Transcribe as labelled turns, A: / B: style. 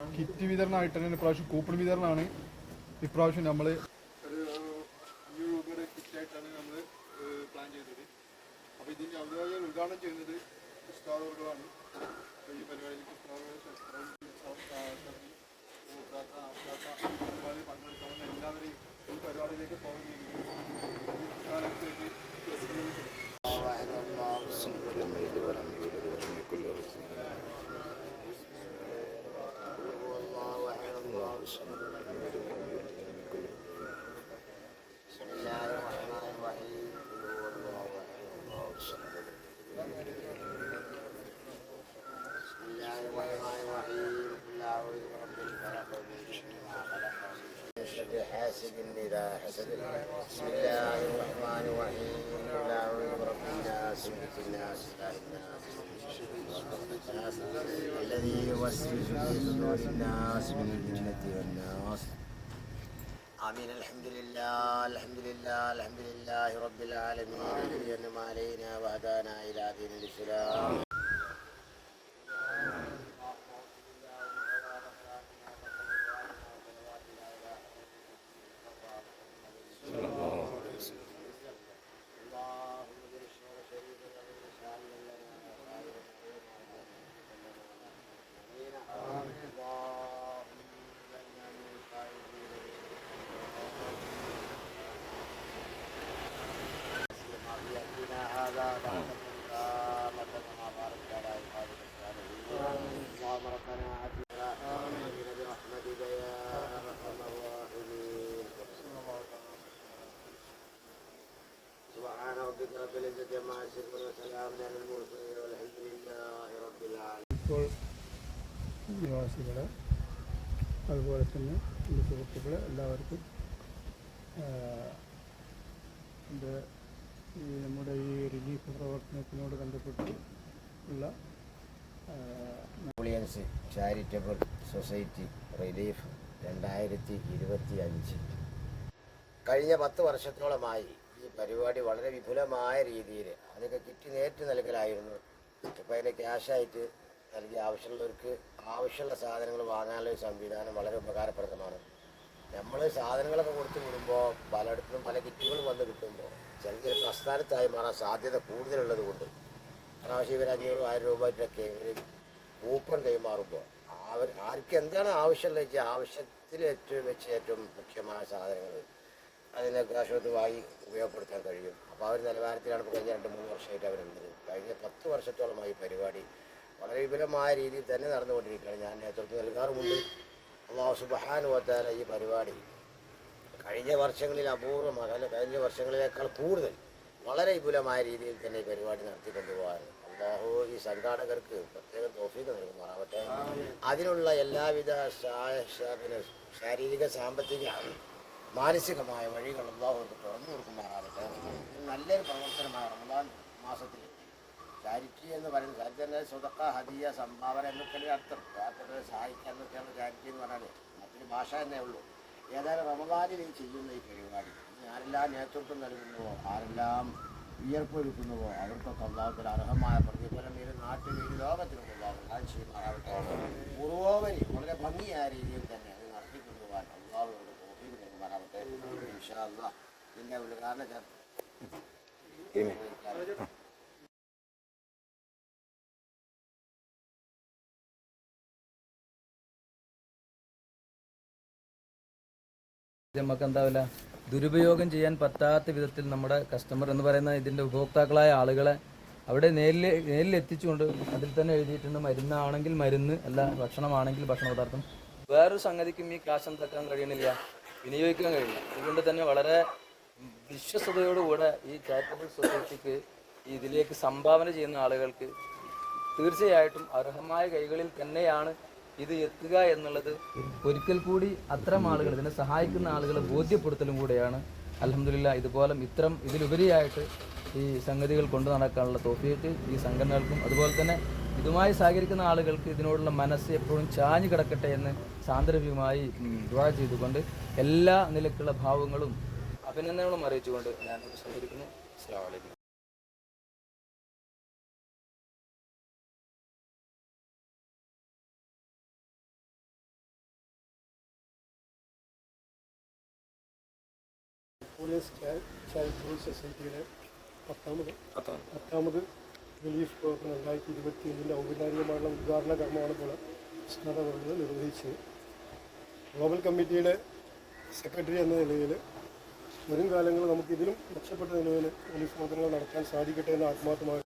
A: Kit വിതരണമായിട്ട് തന്നെ ഇപ്രാവശ്യം coupon വിതരണമാണ് ഇപ്രാവശ്യം നമ്മൾ ഒരു അഞ്ഞൂറ് രൂപയുടെ കിറ്റായിട്ടാണ് നമ്മൾ പ്ലാൻ ചെയ്തത് അപ്പോൾ ഇതിന്റെ ഔദ്യോഗിക ഉദ്ഘാടനം ചെയ്യുന്നത് ഉസ്താദുകളാണ് ഈ പരിപാടിയിലേക്ക് പങ്കെടുക്കാവുന്ന എല്ലാവരെയും ഈ പരിപാടിയിലേക്ക് കാലത്തേക്ക്
B: بسم الله الرحمن الرحيم قل هو الله بسم الله الرحمن الرحيم. قل اعوذ برب الناس ملك الناس اله الناس الذي يوسوس في صدور الناس من الجنة والناس. آمين. الحمد لله الحمد لله الحمد لله رب العالمين. علينا وهدانا إلى دين الإسلام.
C: നിവാസികളെ അതുപോലെ തന്നെ എന്റെ സുഹൃത്തുക്കളെ എല്ലാവർക്കും എന്റെ ഈ നമ്മുടെ ഈ റിലീഫ് പ്രവർത്തനത്തിനോട് ബന്ധപ്പെട്ട് ഉള്ള
B: ൻസ് ചാരിറ്റബിൾ സൊസൈറ്റി റിലീഫ് രണ്ടായിരത്തി ഇരുപത്തി അഞ്ച് കഴിഞ്ഞ പത്ത് വർഷത്തോളമായി പരിപാടി വളരെ വിപുലമായ രീതിയിൽ അതൊക്കെ കിറ്റ് നേരിട്ട് നൽകലായിരുന്നു. ഇപ്പോൾ അതിന്റെ ക്യാഷായിട്ട് നൽകി ആവശ്യമുള്ളവർക്ക് ആവശ്യമുള്ള സാധനങ്ങൾ വാങ്ങാനുള്ള ഒരു സംവിധാനം വളരെ ഉപകാരപ്രദമാണ്. നമ്മൾ സാധനങ്ങളൊക്കെ കൊടുത്തു വിടുമ്പോൾ പലയിടത്തും പല കിറ്റുകളും വന്ന് കിട്ടുമ്പോൾ ചിലത് പ്രസ്ഥാനത്തായി മാറാൻ സാധ്യത കൂടുതലുള്ളത് കൊണ്ട് പ്രാവശ്യം ഇവർ അഞ്ഞൂറ് ആയിരം രൂപയൊക്കെ ഒരു കൂപ്പൺ കൈമാറുമ്പോൾ അവർ ആർക്ക് എന്താണ് ആവശ്യമുള്ളത് വെച്ചാൽ ആവശ്യത്തിൽ ഏറ്റവും വെച്ച് ഏറ്റവും മുഖ്യമായ സാധനങ്ങൾ അതിനെ കാശത്ത് വാങ്ങി ഉപയോഗപ്പെടുത്താൻ കഴിയും. അപ്പോൾ ആ ഒരു നിലവാരത്തിലാണ് ഇപ്പോൾ കഴിഞ്ഞ രണ്ട് മൂന്ന് വർഷമായിട്ട് അവരുണ്ട് കഴിഞ്ഞ പത്ത് വർഷത്തോളമായി പരിപാടി വളരെ വിപുലമായ രീതിയിൽ തന്നെ നടന്നുകൊണ്ടിരിക്കുകയാണ്. ഞാൻ നേതൃത്വം നൽകാറുമുണ്ട്. അള്ളാഹു സുബഹാനുവത്താല ഈ പരിപാടി കഴിഞ്ഞ വർഷങ്ങളിൽ അപൂർവമാണ് അല്ല കഴിഞ്ഞ വർഷങ്ങളിലേക്കാൾ കൂടുതൽ വളരെ വിപുലമായ രീതിയിൽ തന്നെ ഈ പരിപാടി നടത്തിക്കൊണ്ടുപോകാൻ അള്ളാഹു ഈ സംഘാടകർക്ക് പ്രത്യേകം തോഫീക്ക് നൽകുമാറാവട്ടെ. അതിനുള്ള എല്ലാവിധ ശാരീരിക സാമ്പത്തിക മാനസികമായ വഴികൾ അള്ളാഹു അവർക്ക് തുറന്നു കൊടുക്കുമാറാകട്ടെ. നല്ലൊരു പ്രവർത്തനമായ റമദാൻ മാസത്തിൽ. ചാരിറ്റി എന്ന് പറയുന്നത് ചാരിറ്റി സ്വതക്ക ഹദിയ സംഭാവന എന്നൊക്കെയാണ് അർത്ഥം. പാവപ്പെട്ടവരെ സഹായിക്കുക എന്നൊക്കെയാണ് ചാരിറ്റി എന്ന് പറയുന്നത്. മറ്റൊരു ഭാഷ തന്നെ ഉള്ളൂ. ഏതായാലും റമദാനിൽ ചെയ്യുന്ന ഈ പരിപാടി ആരെല്ലാം നേതൃത്വം നൽകുന്നുവോ ആരെല്ലാം വിയർപ്പൊരുക്കുന്നുവോ അവർക്കൊക്കെ അള്ളാഹുത്തിൽ അർഹമായ പ്രതിഫലം ഈ നാട്ടിൽ ഈ ലോകത്തിലും അള്ളാഹു ചെയ്യുമാറാവട്ടെ പൂർവോപരി വളരെ ഭംഗിയായ രീതിയിൽ തന്നെ അത് നടത്തിക്കൊണ്ടുപോകാൻ അള്ളാഹുവിനോട് തോഫീക്ക് നൽകുമാറാവട്ടെ അള്ളാഹ് പിന്നെ ഉദ്ഘാടന
D: നമുക്ക് എന്താവില്ല ദുരുപയോഗം ചെയ്യാൻ പറ്റാത്ത വിധത്തിൽ നമ്മുടെ കസ്റ്റമർ എന്ന് പറയുന്ന ഇതിന്റെ ഉപഭോക്താക്കളായ ആളുകളെ അവിടെ നേരിൽ നേരിൽ എത്തിച്ചുകൊണ്ട് അതിൽ തന്നെ എഴുതിയിട്ടുണ്ട് മരുന്നാണെങ്കിൽ മരുന്ന് അല്ല ഭക്ഷണമാണെങ്കിൽ ഭക്ഷണ പദാർത്ഥം. വേറൊരു സംഗതിക്കും ഈ കാശം തക്കാൻ കഴിയണില്ല. വിനിയോഗിക്കാൻ കഴിയില്ല. അതുകൊണ്ട് തന്നെ വളരെ വിശ്വസതയോടുകൂടെ ഈ ചാരിറ്റബിൾ സൊസൈറ്റിക്ക് ഇതിലേക്ക് സംഭാവന ചെയ്യുന്ന ആളുകൾക്ക് തീർച്ചയായിട്ടും അർഹമായ കൈകളിൽ തന്നെയാണ് ഇത് എത്തുക എന്നുള്ളത് ഒരിക്കൽ കൂടി അത്തരം ആളുകൾ ഇതിനെ സഹായിക്കുന്ന ആളുകളെ ബോധ്യപ്പെടുത്തലും കൂടെയാണ്. അലഹമില്ല ഇതുപോലെ ഇത്തരം ഇതിലുപരിയായിട്ട് ഈ സംഗതികൾ കൊണ്ടു നടക്കാനുള്ള തോഫിയേക്ക് ഈ സംഘടനകൾക്കും അതുപോലെ തന്നെ ഇതുമായി സഹകരിക്കുന്ന ആളുകൾക്ക് ഇതിനോടുള്ള മനസ്സ് എപ്പോഴും ചാഞ്ഞു കിടക്കട്ടെ എന്ന് സാന്ദർഭികമായി ദ്വാ ചെയ്തുകൊണ്ട് എല്ലാ നിലക്കുള്ള ഭാവങ്ങളും അഭിനന്ദനങ്ങളും അറിയിച്ചുകൊണ്ട് ഞാൻ സഹകരിക്കുന്നു അസ്സാം വലൈക്കും
C: പോലീസ് ചാരിറ്റബിൾ സൊസൈറ്റിയുടെ പത്താമത്. പത്താമത് റിലീഫ് പ്രവർത്തനം രണ്ടായിരത്തി ഇരുപത്തി അഞ്ചിന്റെ ഔപചാരികമായുള്ള ഉദ്ഘാടന കർമ്മമാണ് ഇപ്പോൾ സ്നാതകർമ്മങ്ങൾ നിർവഹിച്ചത്. ഗ്ലോബൽ കമ്മിറ്റിയുടെ സെക്രട്ടറി എന്ന നിലയിൽ വരും കാലങ്ങളിൽ നമുക്കിതിലും മെച്ചപ്പെട്ട നിലയിൽ റിലീഫ് പ്രവർത്തനങ്ങൾ നടത്താൻ സാധിക്കട്ടെ എന്ന് ആത്മാർത്ഥമായി